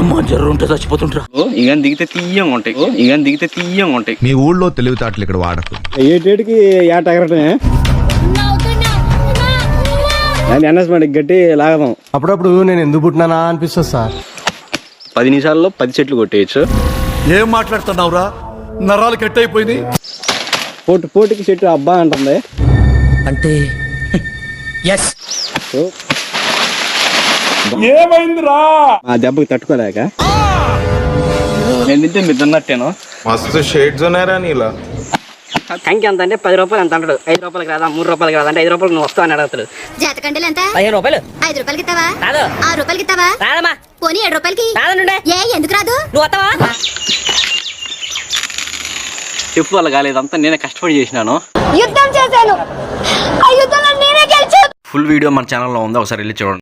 అమ్మ ఉంటే చచ్చిపోతుంటారా ఇక దిగితే ఉంటాయి. ఇక దిగితే ఉంటాయి. మీ ఊళ్ళో తెలివితేటలు ఇక్కడ వాడకు. ఏటేటికి ఏట ఎగరటమే దాన్ని అనౌన్స్మెంట్ గట్టి లాగదాం. అప్పుడప్పుడు నేను ఎందుకు పుట్టినానా అనిపిస్తుంది సార్. పది నిమిషాల్లో పది చెట్లు కొట్టేయచ్చు. ఏం మాట్లాడుతున్నావురా? నరాలు కట్ అయిపోయింది పోటు పోటుకి చెట్టు అబ్బా అంటుంది. అంటే ఎస్ ఆ దెబ్బకి తట్టుకోలేక. నేను తింటే మీరు తిన్నట్టేను? మస్తు షేడ్స్ ఉన్నారా నీలా. కంకి ఎంత అంటే పది రూపాయలు ఎంత అంటాడు. ఐదు రూపాయలకి రాదా? మూడు రూపాయలకి రాదా? అంటే ఐదు రూపాయలు నువ్వు వస్తావు అని అడుగుతాడు. జాతకండలు ఎంత? పదిహేను రూపాయలు. ఐదు రూపాయలకి ఇస్తావా? రాదు. ఆరు రూపాయలకి ఇస్తావా? రాదమ్మా. పోనీ ఏడు రూపాయలకి. రాదనుండే ఏ ఎందుకు రాదు? నువ్వు వస్తావా? చెప్పు వల్ల కాలేదంతా నేనే కష్టపడి చేసినాను. యుద్ధం చేశాను. ఆ యుద్ధంలో నేనే గెలిచాను ఫుల్ వీడియో మన ఛానల్లో ఉంది. ఒకసారి వెళ్ళి చూడండి.